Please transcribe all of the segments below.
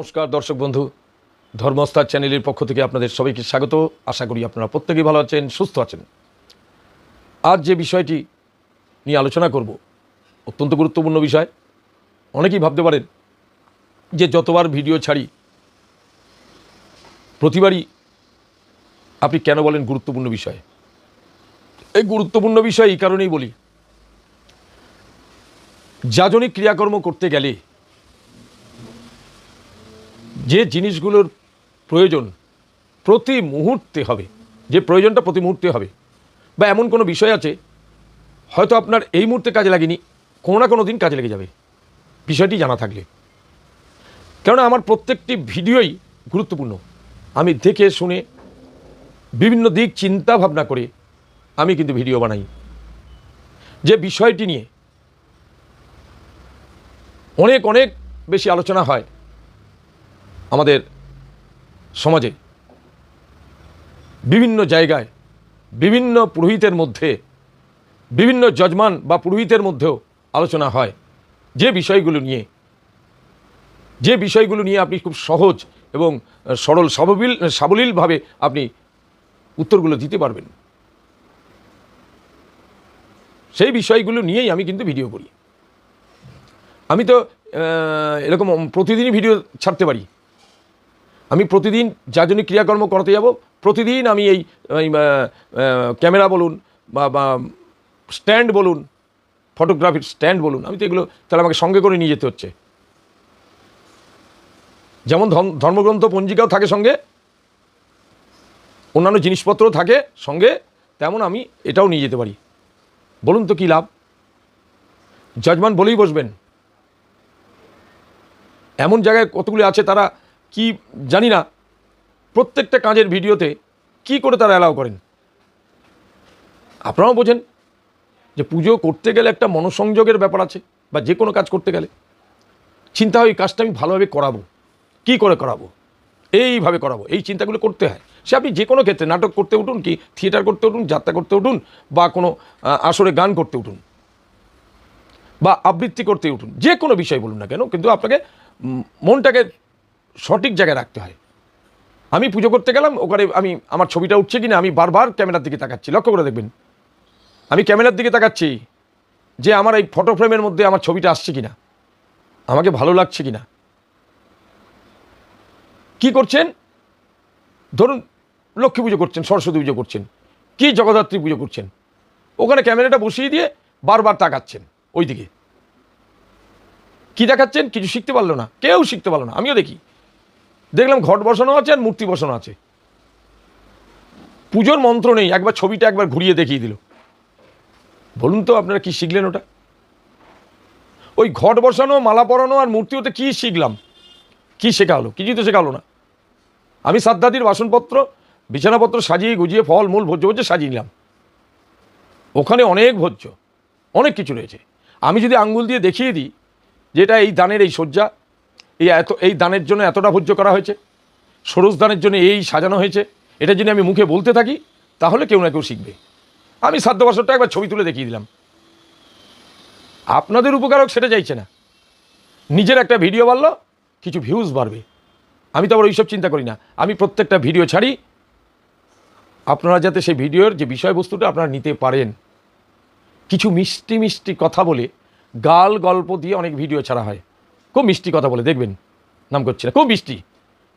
নমস্কার, দর্শক বন্ধু। ধর্মস্থার চ্যানেলের পক্ষ থেকে আপনাদের সবাইকে স্বাগত। আশা করি আপনারা প্রত্যেকেই ভালো আছেন, সুস্থ আছেন। আজ যে বিষয়টি নিয়ে আলোচনা করব, অত্যন্ত গুরুত্বপূর্ণ বিষয়। অনেকেই ভাবতে পারেন যে যতবার ভিডিও ছাড়ি, প্রতিবারই আপনি কেন বলেন গুরুত্বপূর্ণ বিষয়? এই গুরুত্বপূর্ণ বিষয় এই কারণেই বলি, যাজনিক ক্রিয়াকর্ম করতে গেলে যে জিনিসগুলোর প্রয়োজন প্রতি মুহূর্তে হবে, যে প্রয়োজনটা প্রতি মুহূর্তে হবে, বা এমন কোনো বিষয় আছে, হয়তো আপনার এই মুহূর্তে কাজে লাগেনি, কোনো না কোনো দিন কাজে লেগে যাবে, বিষয়টি জানা থাকলে। কেননা আমার প্রত্যেকটি ভিডিওই গুরুত্বপূর্ণ। আমি দেখে শুনে বিভিন্ন দিক চিন্তা ভাবনা করে আমি কিন্তু ভিডিও বানাই। যে বিষয়টি নিয়ে অনেক অনেক বেশি আলোচনা হয় আমাদের সমাজে বিভিন্ন জায়গায়, বিভিন্ন পুরোহিতের মধ্যে, বিভিন্ন যজমান বা পুরোহিতের মধ্যেও আলোচনা হয়। যে বিষয়গুলো নিয়ে, যে বিষয়গুলো নিয়ে আপনি খুব সহজ এবং সরল সাবলীল সাবলীলভাবে আপনি উত্তরগুলো দিতে পারবেন। সেই বিষয়গুলো নিয়েই আমি কিন্তু ভিডিও করি। আমি তো এরকম প্রতিদিনই ভিডিও ছাড়তে পারি। আমি প্রতিদিন যাজনিক ক্রিয়াকর্ম করাতে যাব, প্রতিদিন আমি এই ক্যামেরা বলুন বা স্ট্যান্ড বলুন, ফটোগ্রাফির স্ট্যান্ড বলুন, আমি তো এগুলো তাহলে আমাকে সঙ্গে করে নিয়ে যেতে হচ্ছে। যেমন ধর্ম- ধর্মগ্রন্থ পঞ্জিকাও থাকে সঙ্গে, অন্যান্য জিনিসপত্রও থাকে সঙ্গে, তেমন আমি এটাও নিয়ে যেতে পারি। বলুন তো কী লাভ? জজমান বলেই বসবেন। এমন জায়গায় কতগুলি আছে তারা কি জানি না, প্রত্যেকটা কাজের ভিডিওতে কি করে তারা অ্যালাউ করেন? আপনারাও বোঝেন যে পুজো করতে গেলে একটা মনসংযোগের ব্যাপার আছে বা যে কোনো কাজ করতে গেলে। চিন্তা হয়, এই কাজটা আমি ভালোভাবে করাবো। কি করে করাবো? এইভাবে করাবো, এই চিন্তাগুলো করতে হয়। সে আপনি যে কোনো ক্ষেত্রে, নাটক করতে উঠুন কি থিয়েটার করতে উঠুন, যাত্রা করতে উঠুন বা কোনো আসরে গান করতে উঠুন বা আবৃত্তি করতে উঠুন, যে কোনো বিষয় বলুন না কেন, কিন্তু আপনাকে মনটাকে সঠিক জায়গায় রাখতে হয়। আমি পুজো করতে গেলাম, ওখানে আমি, আমার ছবিটা উঠছে কিনা, আমি বারবার ক্যামেরার দিকে তাকাচ্ছি। লক্ষ্য করে দেখবেন, আমি ক্যামেরার দিকে তাকাচ্ছি যে আমার এই ফটো ফ্রেমের মধ্যে আমার ছবিটা আসছে কিনা, আমাকে ভালো লাগছে কিনা। কি করছেন? ধরুন, লক্ষ্মী পুজো করছেন, সরস্বতী পুজো করছেন, কি জগদ্ধাত্রী পুজো করছেন, ওখানে ক্যামেরাটা বসিয়ে দিয়ে বারবার তাকাচ্ছেন ওই দিকে কি দেখাচ্ছেন? কিছু শিখতে পারল না, কেউ শিখতে পারল না, আমিও দেখি। দেখলাম ঘট বসানো আছে আর মূর্তি বসানো আছে। পুজোর মন্ত্র নেই, একবার ছবিটা একবার ঘুরিয়ে দেখিয়ে দিল। বলুন তো আপনারা কি শিখলেন ওটা? ওই ঘট বসানো, মালা পরানো আর মূর্তি ওতে কী শিখলাম? কি শেখা হলো কিছুই তো শেখা হলো না। আমি সাদ্দাদির বাসনপত্র, বিছানাপত্র সাজিয়ে গুজিয়ে ফল, মূল, ভোজ্য ভোজ্য সাজিয়ে নিলাম। ওখানে অনেক ভোজ্য, অনেক কিছু রয়েছে। আমি যদি আঙ্গুল দিয়ে দেখিয়ে দিই যে এটা এই দানের এই শয্যা এই এত, এই দানের জন্য এতটা ভোজ্য করা হয়েছে? সরোজ দানের জন্য এই সাজানো হয়েছে? এটা যদি আমি মুখে বলতে থাকি, তাহলে কেউ না কেউ শিখবে। আমি সাধ্য বছরটা একবার ছবি তুলে দেখিয়ে দিলাম। আপনাদের উপকারক সেটা চাইছে না। নিজের একটা ভিডিও বাড়লো, কিছু ভিউজ বাড়বে। আমি তো আবার ওইসব চিন্তা করি না। আমি প্রত্যেকটা ভিডিও ছাড়ি। আপনারা যাতে সেই ভিডিওর যে বিষয়বস্তুটা আপনারা নিতে পারেন। কিছু মিষ্টি মিষ্টি কথা বলে গাল গল্প দিয়ে অনেক ভিডিও ছাড়া হয়। খুব মিষ্টি কথা বলে, দেখবেন। নাম করছি না। খুব মিষ্টি।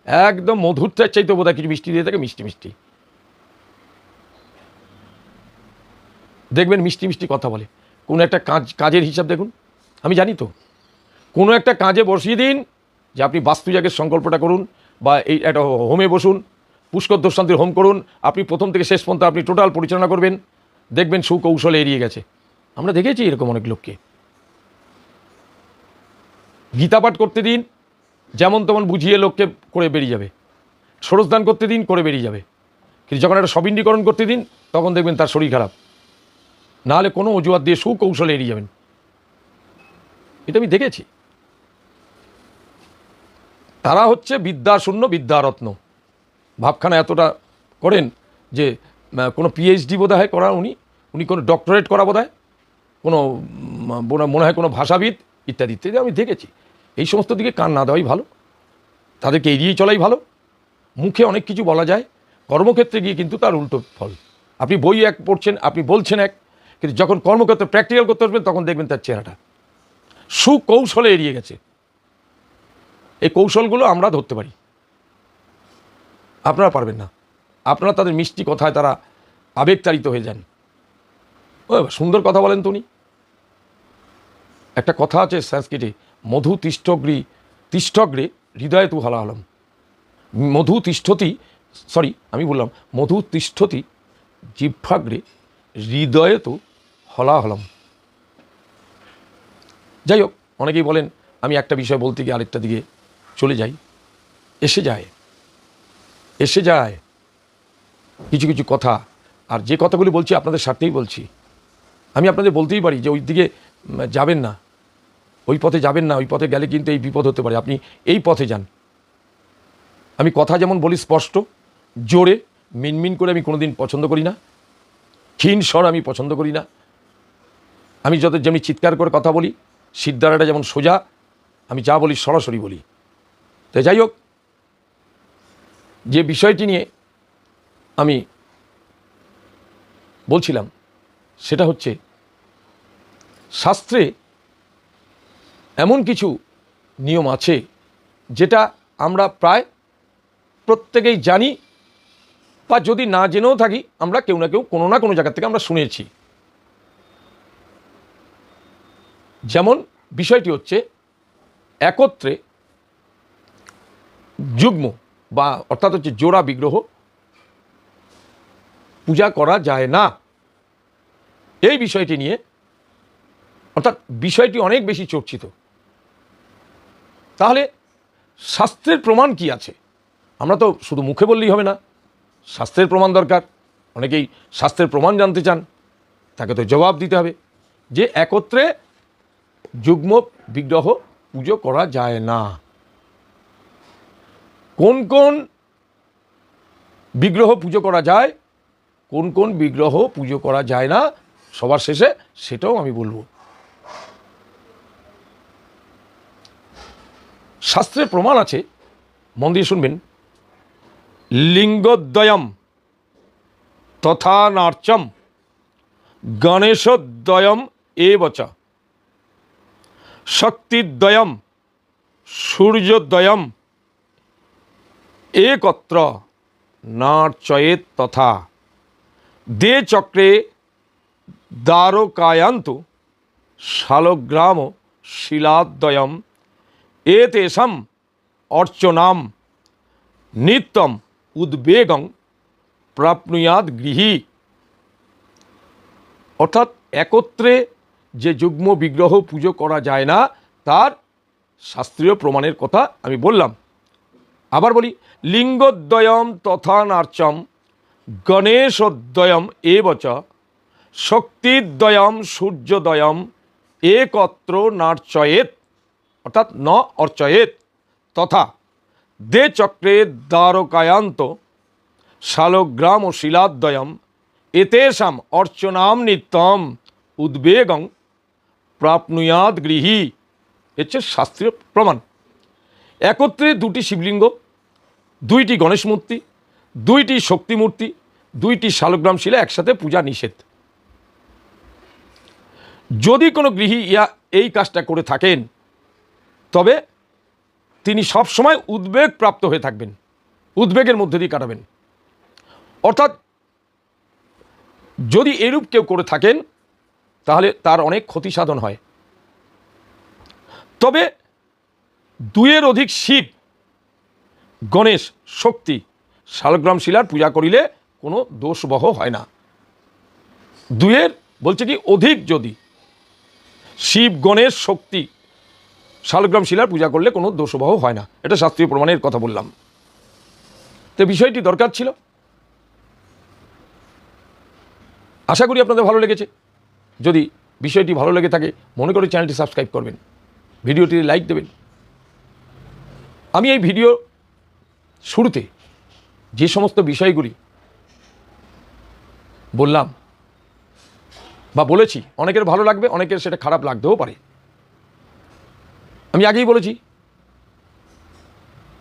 একদম মধুরটার চাইতে বোধহয় কিছু মিষ্টি দিয়ে থাকে, মিষ্টি মিষ্টি। দেখবেন মিষ্টি মিষ্টি কথা বলে। কোনো একটা কাজ, কাজের হিসাব দেখুন। আমি জানি তো। কোনো একটা কাজে বসিয়ে দিন, যে আপনি বাস্তুজাগের সংকল্পটা করুন, বা এই একটা হোমে বসুন, পুষ্কর দোষান্তির হোম করুন, আপনি প্রথম থেকে শেষ পর্যন্ত আপনি টোটাল পরিচালনা করবেন। দেখবেন সুকৌশলে এড়িয়ে গেছে। আমরা দেখেছি এরকম অনেক লোককে। গীতা পাঠ করতে দিন, যেমন তেমন বুঝিয়ে লোককে করে বেরিয়ে যাবে। সরস্দান করতে দিন, করে বেরিয়ে যাবে। কিন্তু যখন একটা সবিন্ডীকরণ করতে দিন, তখন দেখবেন তার শরীর খারাপ। নাহলে কোনো অজুহাত দিয়ে সুকৌশলে এড়িয়ে যাবেন। এটা আমি দেখেছি। তারা হচ্ছে বিদ্যাশূন্য, বিদ্যারত্ন। ভাবখানা এতটা করেন যে কোনো পিএইচডি বোধ হয় করা উনি। উনি কোনো ডক্টরেট করা বোধ হয় কোনো মনে হয় কোনো ভাষাবিদ, ইত্যাদি ইত্যাদি আমি দেখেছি। এই সমস্ত দিকে কান না দেওয়াই ভালো। তাদেরকে এড়িয়ে চলাই ভালো। মুখে অনেক কিছু বলা যায়। কর্মক্ষেত্রে গিয়ে কিন্তু তার উল্টো ফল। আপনি বই এক পড়ছেন, আপনি বলছেন এক, কিন্তু যখন কর্মক্ষেত্রে প্র্যাকটিক্যাল করতে আসবেন তখন দেখবেন তার চেহারাটা। সুকৌশলে এড়িয়ে গেছে। এই কৌশলগুলো আমরা ধরতে পারি। আপনারা পারবেন না। আপনারা তাদের মিষ্টি কথায় তারা আবেগতাড়িত হয়ে যান। ও সুন্দর কথা বলেন তো উনি। একটা কথা আছে সংস্কৃতে, মধু তিষ্ঠগ্রী, তিষ্ঠগ্রে হৃদয়ে তু হলা আলম মধু তিষ্ঠতি সরি আমি বললাম, মধু তিষ্ঠতি, জিহ্বাগ্রে হৃদয়ে তো হলাহলম যাই হোক অনেকেই বলেন, আমি একটা বিষয় বলতে গিয়ে আরেকটা দিকে চলে যাই। এসে যায়। এসে যায়। কিছু কিছু কথা, আর যে কথাগুলি বলছি আপনাদের স্বার্থেই বলছি। আমি আপনাদের বলতেই পারি যে ওই দিকে যাবেন না। ওই পথে যাবেন না, ওই পথে গেলে কিন্তু এই বিপদ হতে পারে। আপনি এই পথে যান। আমি কথা যেমন বলি স্পষ্ট, জোরে, মিনমিন করে আমি কোনোদিন পছন্দ করি না। ক্ষীণ স্বর আমি পছন্দ করি না। আমি যত যেমনি চিৎকার করে কথা বলি, সিদ্ধারাটা যেমন সোজা, আমি যা বলি সরাসরি বলি। তো যাই হোক, যে বিষয়টি নিয়ে আমি বলছিলাম, সেটা হচ্ছে, শাস্ত্রে এমন কিছু নিয়ম আছে যেটা আমরা প্রায় প্রত্যেকেই জানি বা যদি না জেনেও থাকি, আমরা কেউ না কেউ কোনো না কোনো জায়গা থেকে আমরা শুনেছি। যেমন বিষয়টি হচ্ছে একত্রে যুগ্ম বা অর্থাৎ হচ্ছে জোড়া বিগ্রহ পূজা করা যায় না। এই বিষয়টি নিয়ে অর্থাৎ বিষয়টি অনেক বেশি চর্চিত। তাহলে শাস্ত্রের প্রমাণ কি আছে? আমরা তো শুধু মুখে বললেই হবে না। শাস্ত্রের প্রমাণ দরকার। অনেকেই শাস্ত্রের প্রমাণ জানতে চান। তাকে তো জবাব দিতে হবে যে একত্রে যুগ্ম বিগ্রহ পুজো করা যায় না। কোন কোন বিগ্রহ পুজো করা যায়? কোন কোন বিগ্রহ পুজো করা যায় না? সবার শেষে সেটাও আমি বলব। শাস্ত্রের প্রমাণ আছে। মন দিয়ে শুনবেন। লিঙ্গদ্বয়ম তথা নার্চম গণেশদ্বয়ম এবচ শক্তিদ্বয়ম সূর্যোদয়ম একত্র নার্চয়েত তথা দে চক্রে দ্বারকায়ান্ত শালগ্রাম শিলাদ্বয়ম এতেষাম অর্চনাম নিত্যম উদ্বেগং প্রাপ্নুয়াদ গৃহী। অর্থাৎ একত্রে যে যুগ্ম বিগ্রহ পুজো করা যায় না, তার শাস্ত্রীয় প্রমাণের কথা আমি বললাম। আবার বলি, লিঙ্গদ্বয়ম তথা নার্চম, গণেশোদ্বয়ম এবচ, শক্তিদ্বয়ম সূর্যোদয়ম একত্র নার্চয়েত। অর্থাৎ ন অর্চয়েত তথা দে চক্রে দ্বারকায়ান্ত শালগ্রাম ও শিলাদ্বয়ম এতেষাম অর্চনাম নিত্যম উদ্বেগং প্রাপ্নুয়াদ গৃহী। হচ্ছে শাস্ত্রীয় প্রমাণ। একত্রে দুটি শিবলিঙ্গ, দুইটি গণেশ মূর্তি দুইটি শক্তি মূর্তি দুইটি শালগ্রাম শিলা একসাথে পূজা নিষেধ। যদি কোনো গৃহী ইয়া এই কাজটা করে থাকেন তবে তিনি সব সময় উদ্বেগ প্রাপ্ত হয়ে থাকবেন, উদ্বেগের মধ্যে দিয়ে কাটাবেন। অর্থাৎ যদি এরূপ কেউ করে থাকেন, তাহলে তার অনেক ক্ষতি সাধন হয়। তবে দুইয়ের অধিক শিব, গণেশ, শক্তি, শালগ্রাম শিলার পূজা করিলে কোনো দোষবহ হয় না। দুয়ের বলছে কি, অধিক যদি শিব, গণেশ, শক্তি শালগ্রাম শিলার পূজা করলে কোনো দোষবহ হয় না। এটা শাস্ত্রীয় প্রমাণের কথা বললাম। তো বিষয়টি দরকার ছিল। আশা করি আপনাদের ভালো লেগেছে। যদি বিষয়টি ভালো লেগে থাকে, মনে করে চ্যানেলটি সাবস্ক্রাইব করবেন। ভিডিওটি লাইক দেবেন। আমি এই ভিডিও শুরুতে যে সমস্ত বিষয়গুলি বললাম বা বলেছি, অনেকের ভালো লাগবে, অনেকের সেটা খারাপ লাগতেও পারে। আমি আগেই বলেছি।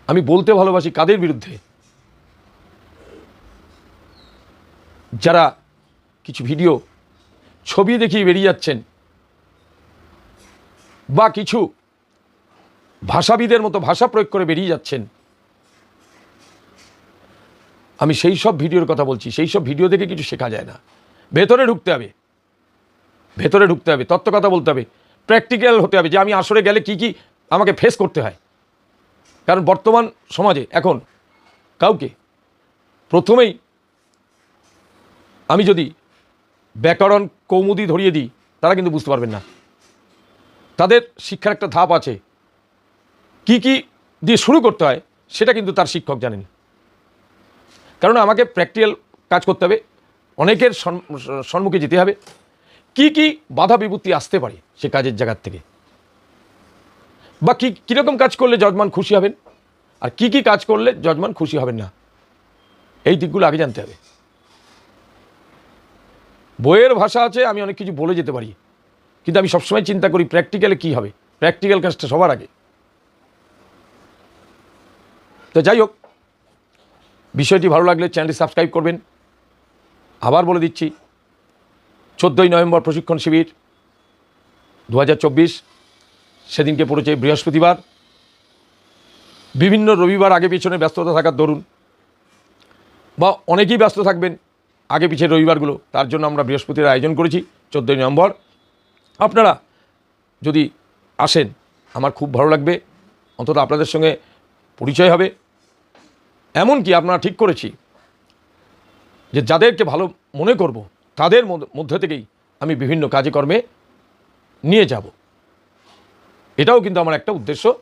আমি বলতে ভালোবাসি কাদের বিরুদ্ধে? যারা কিছু ভিডিও, ছবি দেখিয়ে বেরিয়ে যাচ্ছেন, বা কিছু ভাষাবিদের মতো ভাষা প্রয়োগ করে বেরিয়ে যাচ্ছেন, আমি সেই সব ভিডিওর কথা বলছি। সেই সব ভিডিও দেখে কিছু শেখা যায় না। ভেতরে ঢুকতে হবে। ভেতরে ঢুকতে হবে, তত্ত্ব কথা বলতে হবে। প্র্যাকটিক্যাল হতে হবে যে আমি আসরে গেলে কি কি আমাকে ফেস করতে হয়। কারণ বর্তমান সমাজে এখন কাউকে প্রথমেই আমি যদি ব্যাকরণ কৌমুদি ধরিয়ে দিই, তারা কিন্তু বুঝতে পারবেন না। তাদের শিক্ষার একটা ধাপ আছে। কি কি দিয়ে শুরু করতে হয়, সেটা কিন্তু তার শিক্ষক জানেন। কারণ আমাকে প্র্যাকটিক্যাল কাজ করতে হবে, অনেকের সম্মুখে যেতে হবে কি কি বাধা বিপত্তি আসতে পারে সে কাজের জায়গার থেকে? বা কী, কীরকম কাজ করলে যজমান খুশি হবেন? আর কি কি কাজ করলে যজমান খুশি হবেন না? এই দিকগুলো আগে জানতে হবে। বইয়ের ভাষা আছে, আমি অনেক কিছু বলে যেতে পারি। কিন্তু আমি সবসময় চিন্তা করি প্র্যাকটিক্যালে কী হবে? প্র্যাকটিক্যাল কাজটা সবার আগে। তো যাই হোক, বিষয়টি ভালো লাগলে চ্যানেলটি সাবস্ক্রাইব করবেন। আবার বলে দিচ্ছি চোদ্দোই নভেম্বর প্রশিক্ষণ শিবির দু হাজার চব্বিশ, সেদিনকে পড়েছে বৃহস্পতিবার। বিভিন্ন রবিবার আগে পিছনে ব্যস্ততা থাকার দরুন বা অনেকেই ব্যস্ত থাকবেন আগে পিছিয়ে রবিবারগুলো, তার জন্য আমরা বৃহস্পতির আয়োজন করেছি চোদ্দোই নভেম্বর। আপনারা যদি আসেন, আমার খুব ভালো লাগবে, অন্তত আপনাদের সঙ্গে পরিচয় হবে। এমনকি আপনারা ঠিক করেছি যে যাদেরকে ভালো মনে করব তাদের মধ্য- থেকেই আমি বিভিন্ন কাজে কর্মে নিয়ে যাব। এটাও কিন্তু আমার একটা উদ্দেশ্য।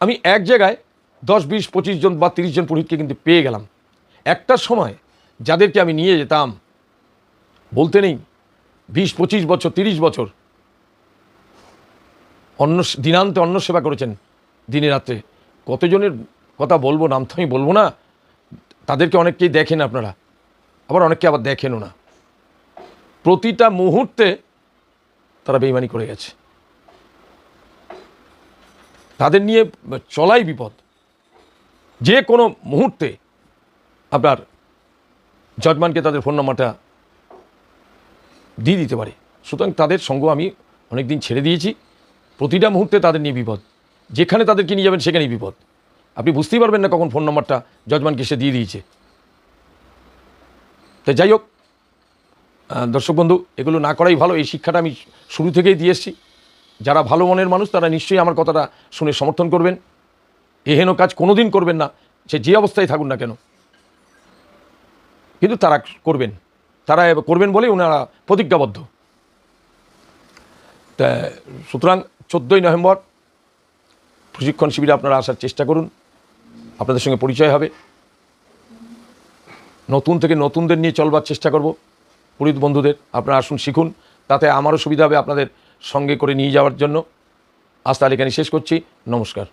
আমি এক জায়গায় দশ, বিশ, পঁচিশ জন বা তিরিশ জন পুরোহিতকে কিন্তু পেয়ে গেলাম। একটা সময় যাদেরকে আমি নিয়ে যেতাম, বলতে নেই, বিশ, পঁচিশ বছর, তিরিশ বছর অন্য দিনান্তে অন্ন সেবা করেছেন দিনে রাত্রে। কতজনের কথা বলব, নাম তো আমি বলব না। তাদেরকে অনেককেই দেখেন আপনারা। আবার অনেককে আবার দেখেনও না। প্রতিটা মুহূর্তে তারা বেইমানি করে গেছে। তাদের নিয়ে চলাই বিপদ। যে কোনো মুহূর্তে আপনার জজমানকে তাদের ফোন নাম্বারটা দিয়ে দিতে পারে। সুতরাং তাদের সঙ্গ আমি অনেক দিন ছেড়ে দিয়েছি। প্রতিটা মুহূর্তে তাদের নিয়ে বিপদ। যেখানে তাদেরকে নিয়ে যাবেন সেখানেই বিপদ। আপনি বুঝতেই পারবেন না কখন ফোন নাম্বারটা জজমানকে সে দিয়ে দিয়েছে। তো যাই হোক দর্শক বন্ধু, এগুলো না করাই ভালো। এই শিক্ষাটা আমি শুরু থেকেই দিয়ে এসেছি। যারা ভালো মনের মানুষ, তারা নিশ্চয়ই আমার কথাটা শুনে সমর্থন করবেন। এহেন কাজ কোনো দিন করবেন না। সে যে অবস্থায় থাকুন না কেন। কিন্তু তারা করবেন। তারা করবেন বলেই ওনারা প্রতিজ্ঞাবদ্ধ। তা, সুতরাং চোদ্দোই নভেম্বর প্রশিক্ষণ শিবিরে আপনারা আসার চেষ্টা করুন। আপনাদের সঙ্গে পরিচয় হবে। নতুন থেকে নতুনদের নিয়ে চলবার চেষ্টা করব। পুরীত বন্ধুদের আপনারা আসুন, শিখুন। তাতে আমারও সুবিধা হবে আপনাদের সঙ্গে করে নিয়ে যাওয়ার জন্য। আজ তাহলে এখানে শেষ করছি। নমস্কার।